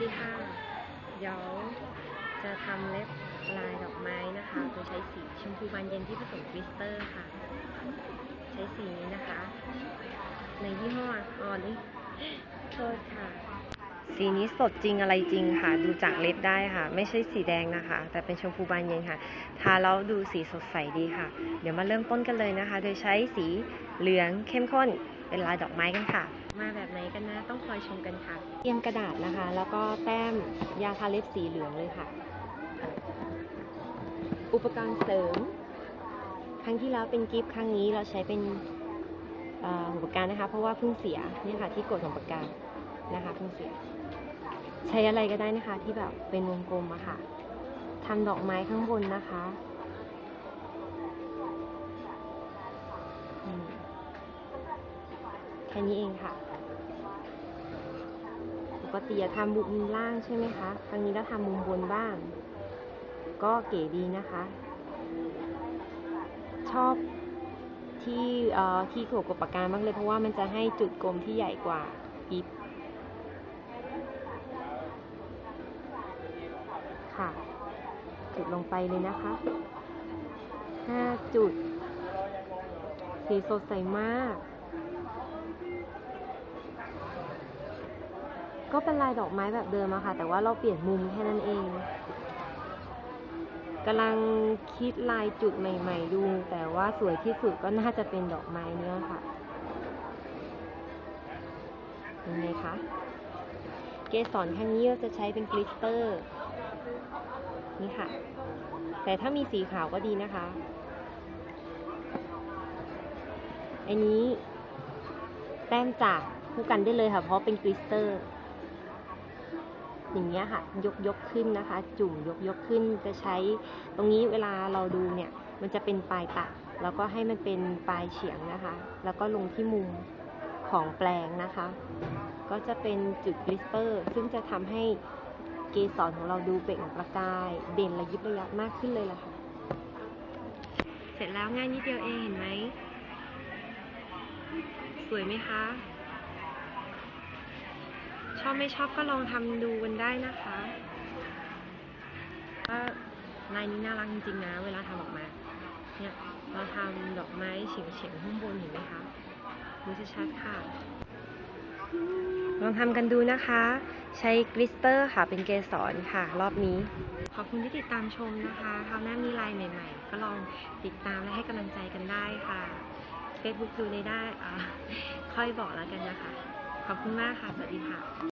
ดีค่ะเดี๋ยวจะทำเล็บลายดอกไม้นะคะโดยใช้สีชมพูบานเย็นที่ผสมกลิสเตอร์ค่ะ ใช้สีนี้นะคะ ในยี่ห้ออ๋อนี่โทษค่ะ สีนี้สดจริงอะไรจริงค่ะ ดูจากเล็บได้ค่ะ ไม่ใช่สีแดงนะคะ แต่เป็นชมพูบานเย็นค่ะ ทาแล้วดูสีสดใสดีค่ะ เดี๋ยวมาเริ่มต้นกันเลยนะคะ โดยใช้สีเหลืองเข้มข้นเป็นลายดอกไม้กันค่ะ มาแบบไหนกันนะ ต้องคอยชมกันค่ะ เตรียมกระดาษนะคะ แล้วก็แต้มยาทาเล็บสีเหลืองเลยค่ะ อุปกรณ์เสริม ครั้งที่แล้วเป็นกิฟต์ครั้งนี้เราใช้เป็นอ่อหัวปากกานะคะ เพราะว่าเพิ่งเสียเนี่ยค่ะ ที่กดของปากกานะคะเพิ่งเสีย ใช้อะไรก็ได้นะคะ ที่แบบเป็นวงกลมอะค่ะทำดอกไม้ข้างบนนะคะ แค่นี้เองค่ะ ปกติจะทำมุมล่างใช่ไหมคะ ครั้งนี้ก็ทำมุมบนบ้าง ก็เก๋ดีนะคะ ชอบที่เอ่อที่ขวกบปากกามากเลยเพราะว่ามันจะให้จุดกลมที่ใหญ่กว่ากิฟค่ะ จุดลงไปเลยนะคะห้าจุด สีสดใสมาก ก็เป็นลายดอกไม้แบบเดิมอะค่ะ แต่ว่าเราเปลี่ยนมุมแค่นั้นเองกำลังคิดลายจุดใหม่ๆดู แต่ว่าสวยที่สุดก็น่าจะเป็นดอกไม้เนื้ค่ะยังไงคะ เกสรครั้งนี้เราจะใช้เป็นกลิตเตอร์ นี่ค่ะ แต่ถ้ามีสีขาวก็ดีนะคะ อันนี้ แต้มจากคู่กันได้เลยค่ะ เพราะเป็นกลิตเตอร์ อย่างเงี้ยค่ะ ยกยกขึ้นนะคะ จุ่มยกยกขึ้นจะใช้ตรงนี้เวลาเราดูเนี่ย มันจะเป็นปลายตัดแล้วก็ให้มันเป็นปลายเฉียงนะคะ แล้วก็ลงที่มุมของแปลงนะคะ ก็จะเป็นจุดกลิสเตอร์ ซึ่งจะทำให้เกสรของเราดูเปล่งประกาย เด่นระยิบระยับมากขึ้นเลยล่ะค่ะ เสร็จแล้วง่ายนิดเดียวเองเห็นไหม สวยไหมคะ ชอบไม่ชอบก็ลองทำดูกันได้นะคะก็ลายนี้น่ารักจริงๆนะ เวลาทำออกมาเนี่ยเราทำดอกไม้เฉียงเฉียงๆข้างบนเห็นไหมคะดูชัดๆค่ะ ลองทำกันดูนะคะ ใช้กลิสเตอร์ค่ะเป็นเกสรค่ะ รอบนี้ ขอบคุณที่ติดตามชมนะคะคราวหน้ามีลายใหม่ ๆ ก็ลองติดตามและให้กำลังใจกันได้ค่ะ Facebook ดูได้ได้อ่าค่อยบอกแล้วกันนะคะ ขอบคุณมากค่ะ สวัสดีค่ะ